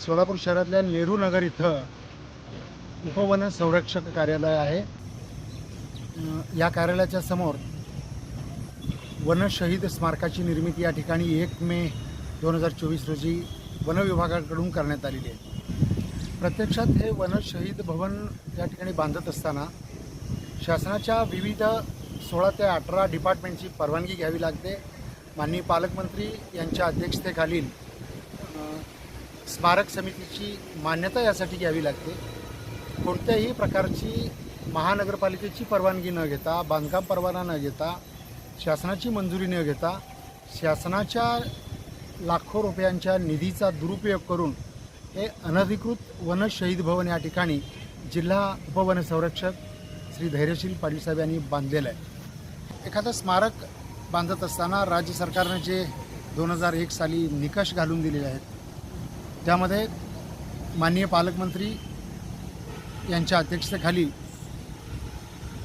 सोलापूर शहरातल्या नेहरू नगर इथं उपवन संरक्षक कार्यालय आहे. या कार्यालयाच्या समोर वनशहीद स्मारकाची निर्मिती या ठिकाणी एक मे दोन हजार चोवीस रोजी वन विभागाकडून करण्यात आलेली आहे. प्रत्यक्षात हे वनशहीद भवन या ठिकाणी बांधत असताना शासनाच्या विविध सोळा ते अठरा डिपार्टमेंटची परवानगी घ्यावी लागते. माननीय पालकमंत्री यांच्या अध्यक्षतेखालील स्मारक समितीची मान्यता यासाठी घ्यावी लागते. कोणत्याही प्रकारची महानगरपालिकेची परवानगी न घेता बांधकाम परवाना न घेता शासनाची मंजुरी न घेता शासनाच्या लाखो रुपयांच्या निधीचा दुरुपयोग करून हे अनधिकृत वन शहीद भवन या ठिकाणी जिल्हा उपवन संरक्षक श्री धैर्यशील पाटीलसाहेब यांनी बांधलेलं आहे. एखादं स्मारक बांधत असताना राज्य सरकारनं जे दोन हजार एक साली निकष घालून दिलेले आहेत त्यामध्ये माननीय पालकमंत्री यांच्या अध्यक्षतेखाली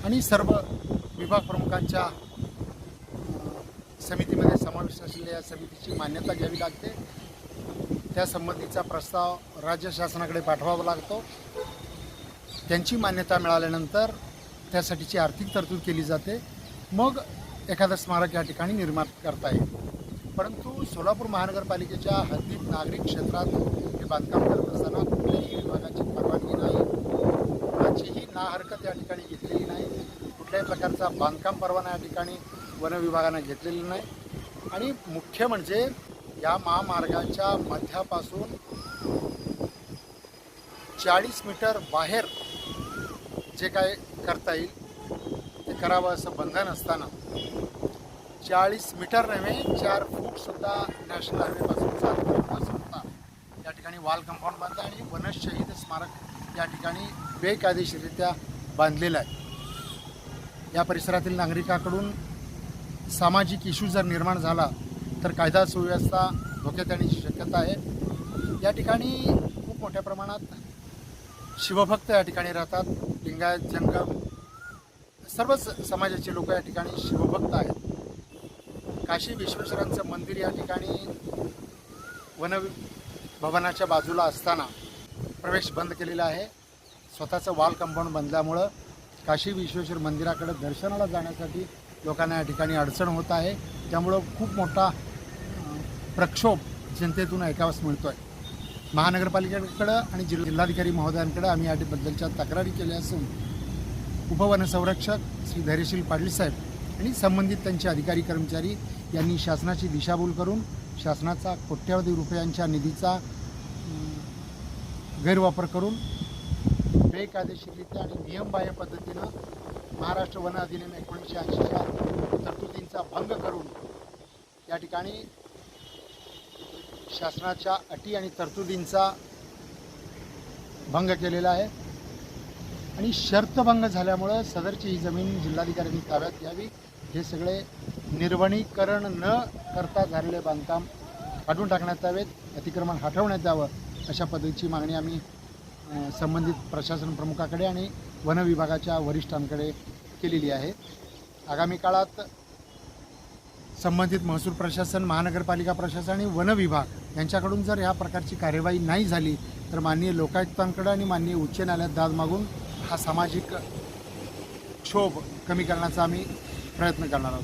आणि सर्व विभाग प्रमुखांच्या समितीमध्ये समावेश असलेल्या या समितीची मान्यता घ्यावी लागते. त्या संबंधीचा प्रस्ताव राज्य शासनाकडे पाठवावा लागतो. त्यांची मान्यता मिळाल्यानंतर त्यासाठीची आर्थिक तरतूद केली जाते. मग एखादं स्मारक या ठिकाणी निर्माण करता येईल. परंतु सोलापूर महानगरपालिकेच्या हद्दीत नागरिक क्षेत्रात हे बांधकाम करत असताना कुठल्याही विभागाची परवानगी नाही. कुणाचीही ना हरकत या ठिकाणी घेतलेली नाही. कुठल्याही प्रकारचा बांधकाम परवाना या ठिकाणी वन विभागानं घेतलेला नाही. आणि मुख्य म्हणजे या महामार्गाच्या मध्यापासून चाळीस मीटर बाहेर जे काय करता येईल ते करावं असं बंधन असताना चाळीस मीटर नव्हे चार फूटसुद्धा नॅशनल हायवेपासूनचा फूटपासून होता या ठिकाणी वाल कंपाऊंड बांधलं आणि वनशहीद स्मारक या ठिकाणी बेकायदेशीररित्या बांधलेलं आहे. या परिसरातील नागरिकाकडून सामाजिक इश्यू जर निर्माण झाला तर कायदा सुव्यवस्था धोक्यात येण्याची शक्यता आहे. या ठिकाणी खूप मोठ्या प्रमाणात शिवभक्त या ठिकाणी राहतात. लिंगायत जंगम सर्वच समाजाचे लोक या ठिकाणी शिवभक्त आहेत. काशी विश्वेश्वरांचं मंदिर या ठिकाणी वन भवनाच्या बाजूला असताना प्रवेश बंद केलेला आहे. स्वतःचं वाल कंपाऊंड बंदल्यामुळं काशी विश्वेश्वर मंदिराकडे दर्शनाला जाण्यासाठी लोकांना या ठिकाणी अडचण होत आहे. त्यामुळं खूप मोठा प्रक्षोभ जनतेतून ऐकावास मिळतो आहे महानगरपालिकेकडं आणि जिल्हा जिल्हाधिकारी महोदयांकडे आम्ही याबद्दलच्या तक्रारी केल्या असून उपवनसंरक्षक श्री धैर्यशील पाटील साहेब आणि संबंधित त्यांचे अधिकारी कर्मचारी यांनी शासनाची दिशाभूल करून शासनाचा कोट्यावधी रुपयांच्या निधीचा गैरवापर करून बेकायदेशीररित्या आणि नियमबाह्य पद्धतीनं महाराष्ट्र वन अधिनियम एकोणीसशे ऐंशीच्या तरतुदींचा भंग करून या ठिकाणी शासनाच्या अटी आणि तरतुदींचा भंग केलेला आहे. आणि शर्तभंग झाल्यामुळं सदरची ही जमीन जिल्हाधिकाऱ्यांनी ताब्यात घ्यावी. हे सगळे निर्वणीकरण न करता झालेले बांधकाम काढून टाकण्यात यावेत. अतिक्रमण हटवण्यात यावं अशा पद्धतीची मागणी आम्ही संबंधित प्रशासन प्रमुखाकडे आणि वन विभागाच्या वरिष्ठांकडे केलेली आहे. आगामी काळात संबंधित महसूल प्रशासन महानगरपालिका प्रशासन आणि वन विभाग यांच्याकडून जर ह्या प्रकारची कार्यवाही नाही झाली तर माननीय लोकायुक्तांकडे आणि माननीय उच्च न्यायालयात दाद मागून हा सामाजिक क्षोभ कमी करण्याचा आम्ही प्रयत्न करणार आहोत.